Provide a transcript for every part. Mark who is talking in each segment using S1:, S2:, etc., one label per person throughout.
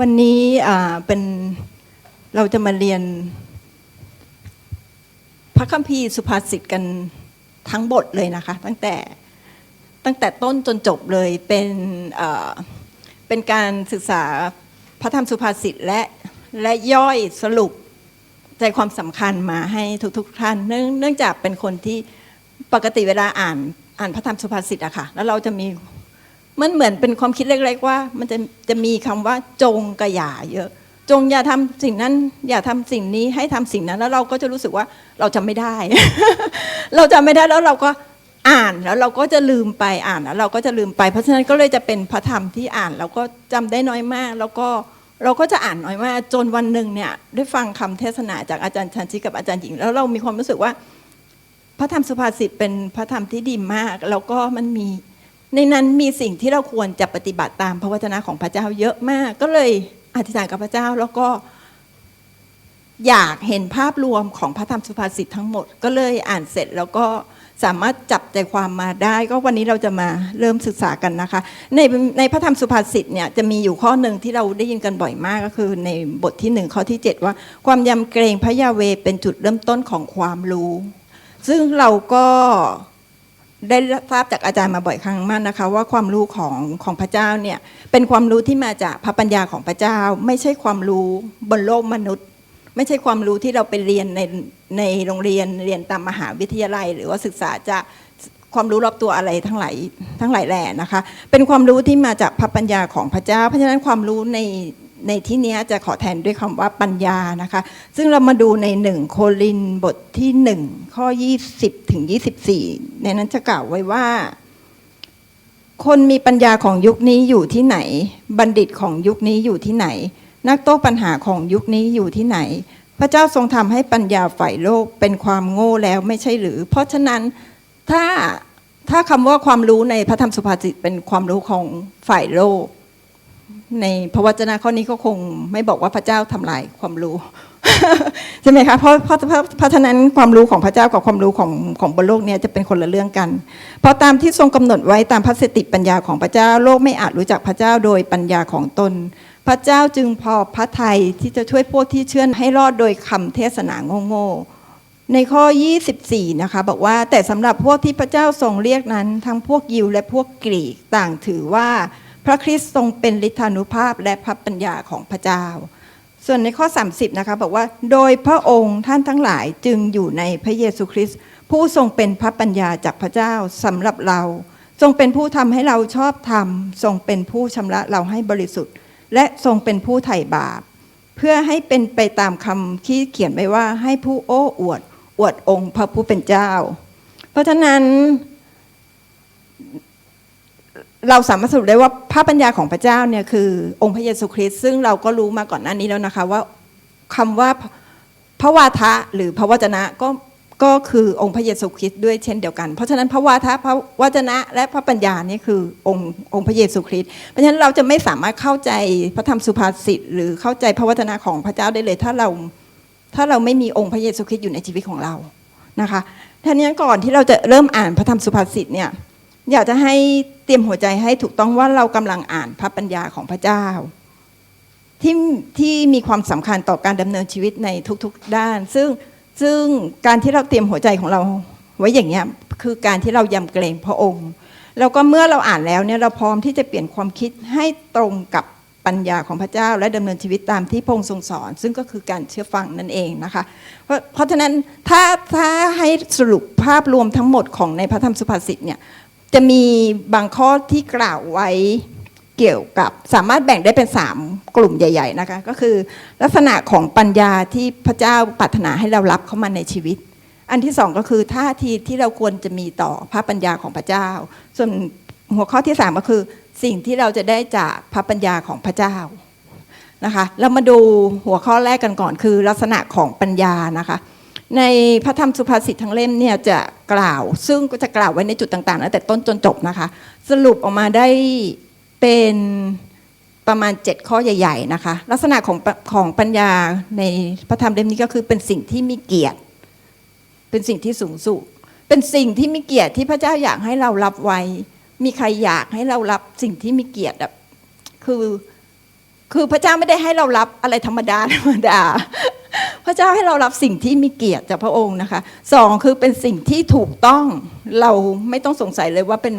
S1: วันนี้เป็นเราจะมาเรียน พระคัมภีร์สุภาษิตกันทั้งบทเลยนะคะ ตั้งแต่ตั้งแต่ต้นจนจบเลยเป็นเป็นการศึกษาพระธรรมสุภาษิตและและย่อยสรุปใจความสำคัญมาให้ทุกๆท่านเนื่องเนื่องจากเป็นคนที่ปกติเวลาอ่านอ่านพระธรรมสุภาษิตอะค่ะแล้วเราจะมี มันเหมือนเป็นความคิดเล็ก ๆ ว่า มันจะจะมีคำว่าจงกระย่าเยอะ จงอย่าทำสิ่งนั้น อย่าทำสิ่งนี้ให้ทำสิ่งนั้น แล้วเราก็จะรู้สึกว่าเราจำไม่ได้ เราจำไม่ได้แล้วเราก็อ่านแล้วเราก็จะลืมไปอ่านแล้วเราก็จะลืมไป เพราะฉะนั้นก็เลยจะเป็นพระธรรมที่อ่านเราก็จำได้น้อยมาก แล้วก็เราก็จะอ่านน้อยมากจนวันหนึ่งเนี่ยได้ฟังคำเทศนาจากอาจารย์ชันชิกับอาจารย์หญิง แล้วเรามีความรู้สึกว่า พระธรรมสุภาษิตเป็นพระธรรมที่ดีมาก แล้วก็มันมี ในนั้นมีสิ่งที่เราควรจะปฏิบัติตามพระวจนะของพระเจ้าเยอะมาก ก็เลยอธิษฐานกับพระเจ้าแล้วก็อยากเห็นภาพรวมของพระธรรมสุภาษิตทั้งหมด ก็เลยอ่านเสร็จแล้วก็สามารถจับใจความมาได้ ก็วันนี้เราจะมาเริ่มศึกษากันนะคะ ในในพระธรรมสุภาษิตเนี่ยจะมีอยู่ข้อหนึ่งที่เราได้ยินกันบ่อยมากก็คือในบทที่หนึ่งข้อที่ 7 ว่า ความยำเกรงพระยาเวเป็นจุดเริ่มต้นของความรู้ ซึ่งเราก็ ได้ทราบจากอาจารย์มาบ่อยครั้งมากนะคะ ว่าความรู้ของของพระเจ้าเนี่ยเป็นความรู้ที่มาจากพระปัญญาของพระเจ้า ไม่ใช่ความรู้บนโลกมนุษย์ ไม่ใช่ความรู้ที่เราไปเรียนในในโรงเรียนเรียนตามมหาวิทยาลัย หรือว่าศึกษาจากความรู้รอบตัวอะไรทั้งหลายทั้งหลายแหล่นะคะ เป็นความรู้ที่มาจากพระปัญญาของพระเจ้า เพราะฉะนั้นความรู้ใน ในที่นี้จะขอแทนด้วยคำว่าปัญญานะคะ ซึ่งเรามาดูในหนึ่งโครินบทที่หนึ่งข้อ 20 ถึง 24 ในนั้นจะกล่าวไว้ว่า คนมีปัญญาของยุคนี้อยู่ที่ไหน บัณฑิตของยุคนี้อยู่ที่ไหน นักโต้ปัญหาของยุคนี้อยู่ที่ไหน พระเจ้าทรงทำให้ปัญญาฝ่ายโลกเป็นความโง่แล้วไม่ใช่หรือ เพราะฉะนั้นถ้าถ้าคำว่าความรู้ในพระธรรมสุภาษิตเป็นความรู้ของฝ่ายโลก ในพระวจนะข้อนี้ก็คงไม่บอกว่าพระเจ้าทำลายความรู้ใช่ไหมคะเพราะเพราะเพราะเพราะฉะนั้นความรู้ของพระเจ้ากับความรู้ของของบนโลกเนี้จะเป็นคนละเรื่องกัน เพราะตามที่ทรงกำหนดไว้ตามพระสติปัญญาของพระเจ้าโลกไม่อาจรู้จักพระเจ้าโดยปัญญาของตน พระเจ้าจึงพอพระทัยที่จะช่วยพวกที่เชื่อให้รอดโดยคำเทศนาโง่ๆในข้อ 24 นะคะ บอกว่าแต่สำหรับพวกที่พระเจ้าทรงเรียกนั้น ทั้งพวกยิวและพวกกรีกต่างถือว่า พระคริสต์ทรงเป็นฤทธานุภาพและพระปัญญาของพระเจ้า ส่วนในข้อ 30 นะคะบอกว่า โดยพระองค์ท่านทั้งหลายจึงอยู่ในพระเยซูคริสต์ผู้ทรงเป็นพระปัญญาจากพระเจ้าสำหรับเรา ทรงเป็นผู้ทำให้เราชอบธรรม ทรงเป็นผู้ชำระเราให้บริสุทธิ์ และทรงเป็นผู้ไถ่บาป เพื่อให้เป็นไปตามคำที่เขียนไว้ว่าให้ผู้โอ้อวด อวดองค์พระผู้เป็นเจ้า เพราะฉะนั้น เราสามารถสรุปได้ว่าพระปัญญาของพระเจ้าเนี่ยคือองค์พระเยซูคริสต์ซึ่งเราก็รู้มาก่อนหน้านี้แล้วนะคะว่าคำว่าพระวาทะหรือพระวจนะก็ก็คือองค์พระเยซูคริสต์ด้วยเช่นเดียวกัน เพราะฉะนั้นพระวาทะพระวจนะและพระปัญญานี่คือองค์องค์พระเยซูคริสต์เพราะฉะนั้นเราจะไม่สามารถเข้าใจพระธรรมสุภาษิตหรือเข้าใจพระวจนะของพระเจ้าได้เลย ถ้าเราถ้าเราไม่มีองค์พระเยซูคริสต์อยู่ในชีวิตของเรานะคะท่านี้ก่อนที่เราจะเริ่มอ่านพระธรรมสุภาษิตเนี่ย อยากจะให้เตรียมหัวใจให้ถูกต้องว่าเรากำลังอ่านพระปัญญาของพระเจ้า ที่ที่มีความสำคัญต่อการดำเนินชีวิตในทุกๆด้าน ซึ่งซึ่งการที่เราเตรียมหัวใจของเราไว้อย่างเงี้ยคือการที่เรายำเกรงพระองค์แล้วก็เมื่อเราอ่านแล้วเนี่ยเราพร้อมที่จะเปลี่ยนความคิดให้ตรงกับปัญญาของพระเจ้า และดำเนินชีวิตตามที่พระองค์ทรงสอน ซึ่งก็คือการเชื่อฟังนั่นเองนะคะ เพราะเพราะฉะนั้นถ้าถ้าให้สรุปภาพรวมทั้งหมดของในพระธรรมสุภาษิตเนี่ย จะมีบางข้อที่กล่าวไว้เกี่ยวกับสามารถแบ่งได้เป็น 3 กลุ่มใหญ่ ๆ นะคะ ก็คือลักษณะของปัญญาที่พระเจ้าปรารถนาให้เรารับเข้ามาในชีวิต อันที่สองก็คือท่าทีที่เราควรจะมีต่อพระปัญญาของพระเจ้า ส่วนหัวข้อที่สามก็คือ สิ่งที่เราจะได้จากพระปัญญาของพระเจ้านะคะเรามาดูหัวข้อแรกกันก่อนคือ ลักษณะของปัญญานะคะ ในพระธรรมสุภาษิตทั้งเล่มเนี่ยจะ กล่าว ซึ่งก็จะกล่าวไว้ในจุดต่างๆตั้งแต่ต้นจนจบนะคะ สรุปออกมาได้เป็นประมาณ 7 ข้อใหญ่ ๆนะคะ ลักษณะของของปัญญาในพระธรรมเล่มนี้ก็คือเป็นสิ่งที่มีเกียรติ เป็นสิ่งที่สูงสุดเป็นสิ่งที่มีเกียรติที่พระเจ้าอยากให้เรารับไว้ มีใครอยากให้เรารับสิ่งที่มีเกียรติแบบคือคือพระเจ้าไม่ได้ให้เรารับอะไรธรรมดาธรรมดา พระเจ้าให้เรารับสิ่งที่มีเกียรติจากพระองค์นะคะสองคือเป็นสิ่งที่ถูกต้องเราไม่ต้องสงสัยเลยว่าเป็น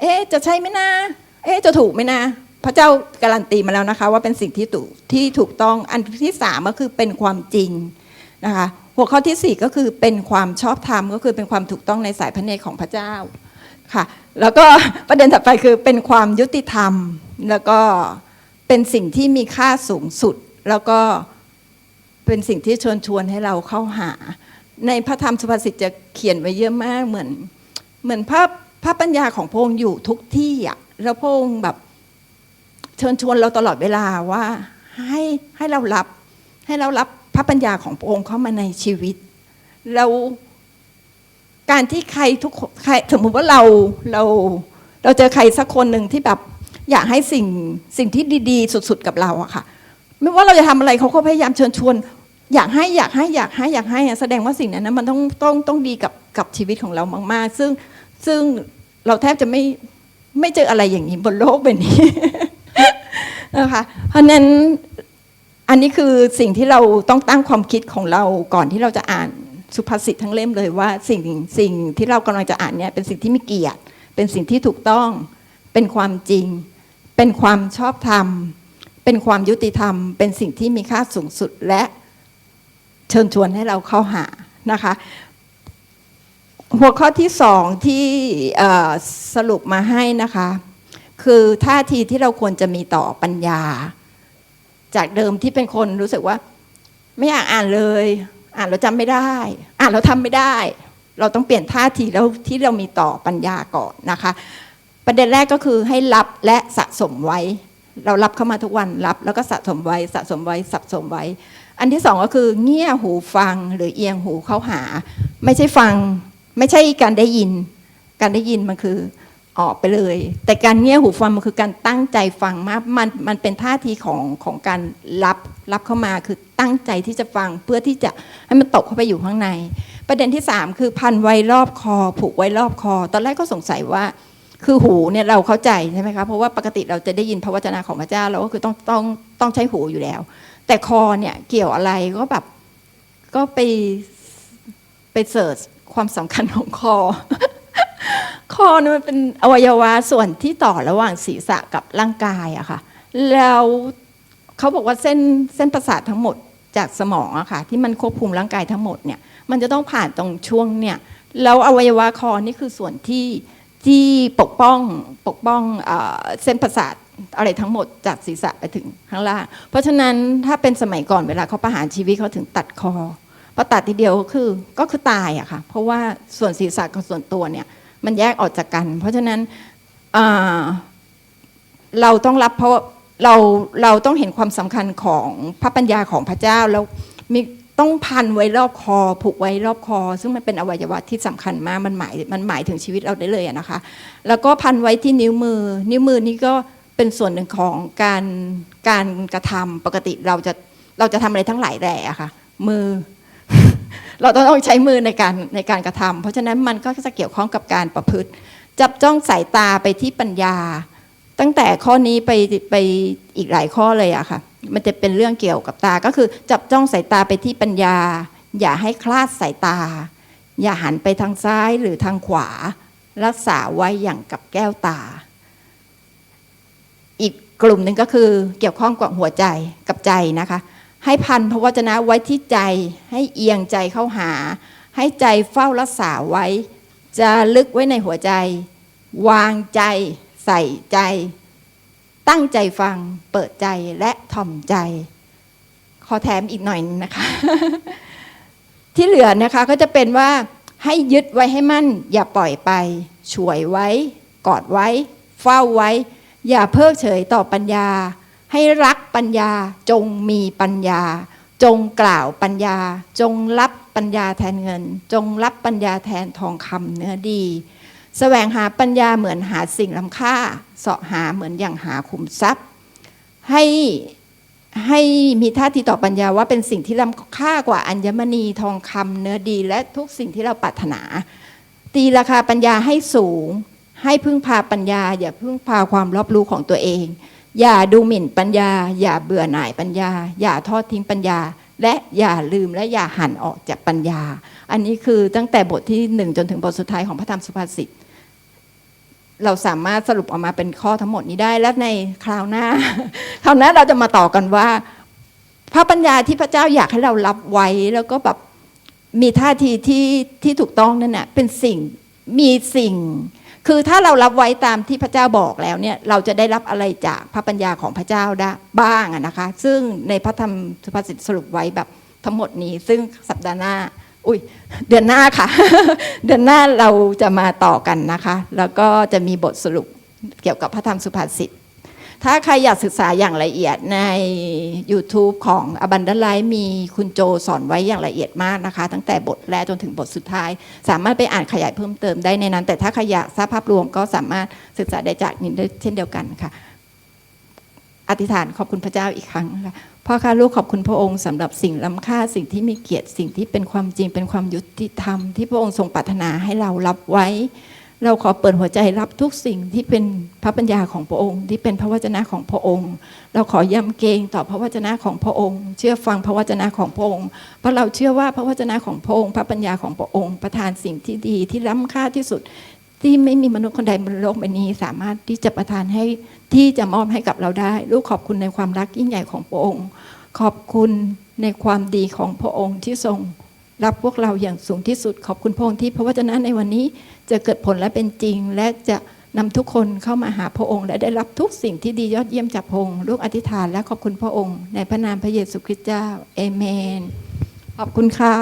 S1: เอ๊ะจะใช่ไหมนะเอ๊ะจะถูกไหมนะพระเจ้าการันตีมาแล้วนะคะ ว่าเป็นสิ่งที่ถูกที่ถูกต้องอันที่สามก็คือเป็นความจริงนะคะหัวข้อที่สี่ก็คือเป็นความชอบธรรมก็คือเป็นความถูกต้องในสายพระเนตรของพระเจ้าค่ะแล้วก็ประเด็นถัดไปคือเป็นความยุติธรรม แล้วก็เป็นสิ่งที่มีค่าสูงสุด แล้วก็ เป็นสิ่งที่ชวนชวนให้เราเข้าหา ในพระธรรมสุภาษิตจะเขียนไว้เยอะมากเหมือน เหมือนพระพระปัญญาของพระองค์อยู่ทุกที่อะแล้วพระองค์แบบเชิญชวนเราตลอดเวลาว่าให้ให้เรารับให้เรารับพระปัญญาของพระองค์เข้ามาในชีวิตแล้วการที่ใครทุกใครสมมติว่าเราเราเราเจอใครสักคนหนึ่งที่แบบอยากให้สิ่งสิ่งที่ดี ๆ สุด ๆ กับเราอะค่ะ ไม่ว่าเราจะทำอะไรเขาก็พยายามเชิญชวน อยากให้อยากให้อยากให้อยากให้แสดงว่าสิ่งนั้นนะมันต้องต้องต้องดีกับกับชีวิตของเรามากๆ ซึ่งซึ่งเราแทบจะไม่ไม่เจออะไรอย่างนี้บนโลกใบนี้นะคะเพราะฉะนั้นอันนี้คือสิ่งที่เราต้องตั้งความคิดของเราก่อนที่เราจะอ่านสุภาษิตทั้งเล่มเลยว่าสิ่งสิ่งที่เรากำลังจะอ่านเนี่ยเป็นสิ่งที่มีเกียรติ เป็นสิ่งที่ถูกต้อง เป็นความจริง เป็นความชอบธรรม เป็นความยุติธรรม เป็นสิ่งที่มีค่าสูงสุดและ เชิญชวนให้เราเข้าหานะคะ หัวข้อที่สองที่สรุปมาให้นะคะ คือท่าทีที่เราควรจะมีต่อปัญญา จากเดิมที่เป็นคนรู้สึกว่า ไม่อยากอ่านเลย อ่านแล้วจำไม่ได้ อ่านแล้วทำไม่ได้ เราต้องเปลี่ยนท่าทีแล้วที่เรามีต่อปัญญาก่อนนะคะ ประเด็นแรกก็คือให้รับและสะสมไว้ เรารับเข้ามาทุกวันรับ แล้วก็สะสมไว้สะสมไว้สะสมไว้ อันที่สองก็คือเงี่ยหูฟังหรือเอียงหูเข้าหา ไม่ใช่ฟัง ไม่ใช่การได้ยิน การได้ยินมันคือออกไปเลย แต่การเงี่ยหูฟังมันคือการตั้งใจฟังมากมันมันเป็นท่าทีของของการรับรับเข้ามาคือตั้งใจที่จะฟังเพื่อที่จะให้มันตกเข้าไปอยู่ข้างใน ประเด็นที่สามคือพันไว้รอบคอ ผูกไว้รอบคอ ตอนแรกก็สงสัยว่า คือหูเนี่ยเราเข้าใจใช่ไหมคะเพราะว่าปกติเราจะได้ยินพระวจนะของพระเจ้าเราก็คือต้องต้องต้องใช้หูอยู่แล้ว แต่คอเนี่ยเกี่ยวอะไรก็แบบก็ไปไปเสิร์ชความสำคัญของคอ คอเนี่ยมันเป็นอวัยวะส่วนที่ต่อระหว่างศีรษะกับร่างกายอะค่ะ แล้วเขาบอกว่าเส้นเส้นประสาททั้งหมดจากสมองอะค่ะ ที่มันควบคุมร่างกายทั้งหมดเนี่ย มันจะต้องผ่านตรงช่วงเนี่ยแล้วอวัยวะคอนี่คือส่วนที่ที่ปกป้องปกป้องเอ่อเส้นประสาท อะไรทั้งหมดจากศีรษะไปถึงข้างล่าง เพราะฉะนั้นถ้าเป็นสมัยก่อนเวลาเขาประหารชีวิตเขาถึงตัดคอพอตัดทีเดียวก็คือก็คือตายอะค่ะ เพราะว่าส่วนศีรษะกับส่วนตัวเนี่ยมันแยกออกจากกัน เพราะฉะนั้นเราต้องรับเพราะเราเราต้องเห็นความสำคัญของพระปัญญาของพระเจ้าแล้วมีต้องพันไว้รอบคอ ผูกไว้รอบคอ ซึ่งมันเป็นอวัยวะที่สำคัญมากมันหมายมันหมายถึงชีวิตเราได้เลยนะคะ แล้วก็พันไว้ที่นิ้วมือ นิ้วมือนี่ก็ เป็นส่วนหนึ่งของการการกระทำปกติเราจะเราจะทำอะไรทั้งหลายแหล่อะค่ะ มือ เราต้องใช้มือในการในการกระทำเพราะฉะนั้นมันก็จะเกี่ยวข้องกับการประพฤติ จับจ้องสายตาไปที่ปัญญา ตั้งแต่ข้อนี้ไปไปอีกหลายข้อเลยอะค่ะ มันจะเป็นเรื่องเกี่ยวกับตาก็คือจับจ้องสายตาไปที่ปัญญา อย่าให้คลาดสายตา อย่าหันไปทางซ้ายหรือทางขวา รักษาไว้อย่างกับแก้วตา อีกกลุ่มหนึ่งก็คือเกี่ยวข้องกับหัวใจกับใจนะคะ ให้พันพระวจนะไว้ที่ใจให้เอียงใจเข้าหา ให้ใจเฝ้ารักษาไว้ จะลึกไว้ในหัวใจ วางใจ ใส่ใจ ตั้งใจฟังเปิดใจและถ่อมใจ ขอแถมอีกหน่อยนะคะ ที่เหลือนะคะก็จะเป็นว่าให้ยึดไว้ให้มั่น อย่าปล่อยไป ช่วยไว้ กอดไว้ เฝ้าไว้ อย่าเพิกเฉยต่อปัญญา ให้รักปัญญาจงมีปัญญา จงกล่าวปัญญา จงรับปัญญาแทนเงิน จงรับปัญญาแทนทองคำเนื้อดีแสวงหาปัญญาเหมือนหาสิ่งล้ำค่าเสาะหาเหมือนอย่างหาขุมทรัพย์ ให้ให้มีท่าทีต่อปัญญาว่าเป็นสิ่งที่ล้ำค่ากว่าอัญมณีทองคำเนื้อดี และทุกสิ่งที่เราปรารถนา ตีราคาปัญญาให้สูง ให้พึ่งพาปัญญา อย่าพึ่งพาความรอบรู้ของตัวเอง อย่าดูหมิ่นปัญญา อย่าเบื่อหน่ายปัญญา อย่าทอดทิ้งปัญญา และอย่าลืมและอย่าหันออกจากปัญญา อันนี้คือตั้งแต่บทที่หนึ่งจนถึงบทสุดท้ายของพระธรรมสุภาษิตเราสามารถสรุปออกมาเป็นข้อทั้งหมดนี้ได้และในคราวหน้า คราวหน้าเราจะมาต่อกันว่า พระปัญญาที่พระเจ้าอยากให้เรารับไว้แล้วก็แบบมีท่าทีที่ที่ถูกต้องนั่นน่ะเป็นสิ่งมีสิ่ง คือถ้าเรารับไว้ตามที่พระเจ้าบอกแล้วเนี่ยเราจะได้รับอะไรจากพระปัญญาของพระเจ้าได้บ้างอะนะคะ ซึ่งในพระธรรมสุภาษิตสรุปไว้แบบทั้งหมดนี้ ซึ่งสัปดาห์หน้า อุ้ยเดือนหน้าค่ะ เดือนหน้าเราจะมาต่อกันนะคะ แล้วก็จะมีบทสรุปเกี่ยวกับพระธรรมสุภาษิต ถ้าใครอยากศึกษาอย่างละเอียดใน YouTube ของ a b u n d a n t Life มีคุณโจสอนไว้อย่างละเอียดมากนะคะ ตั้งแต่บทแรกจนถึงบทสุดท้าย สามารถไปอ่านขยายเพิ่มเติมได้ในนั้น แต่ถ้าใครอยากทราบภาพรวมก็สามารถศึกษาได้จากนี้ได้เช่นเดียวกันค่ะ อธิษฐานขอบคุณพระเจ้าอีกครั้งนะคะพ่อค่ะลูกขอบคุณพระองค์สำหรับสิ่งล้ำค่าสิ่งที่มีเกียรติสิ่งที่เป็นความจริงเป็นความยุติธรรมที่พระองค์ทรงปรารถนาให้เรารับไว้ เราขอเปิดหัวใจรับทุกสิ่งที่เป็นพระปัญญาของพระองค์ ที่เป็นพระวจนะของพระองค์ เราขอยำเกรงต่อพระวจนะของพระองค์ เชื่อฟังพระวจนะของพระองค์เพราะเราเชื่อว่าพระวจนะของพระองค์ พระปัญญาของพระองค์ ประทานสิ่งที่ดีที่ล้ำค่าที่สุด ที่ไม่มีมนุษย์คนใดบนโลกใบนี้ สามารถที่จะประทานให้ที่จะมอบให้กับเราได้ ลูกขอบคุณในความรักยิ่งใหญ่ของพระองค์ ขอบคุณในความดีของพระองค์ที่ทรง รับพวกเราอย่างสูงที่สุดขอบคุณพระองค์ที่พระวจนะในวันนี้จะเกิดผลและเป็นจริง และจะนำทุกคนเข้ามาหาพระองค์ และได้รับทุกสิ่งที่ดียอดเยี่ยมจากพระองค์ลูกอธิษฐานและขอบคุณพระองค์ ในพระนามพระเยซูคริสต์เจ้าเอเมน ขอบคุณค่ะ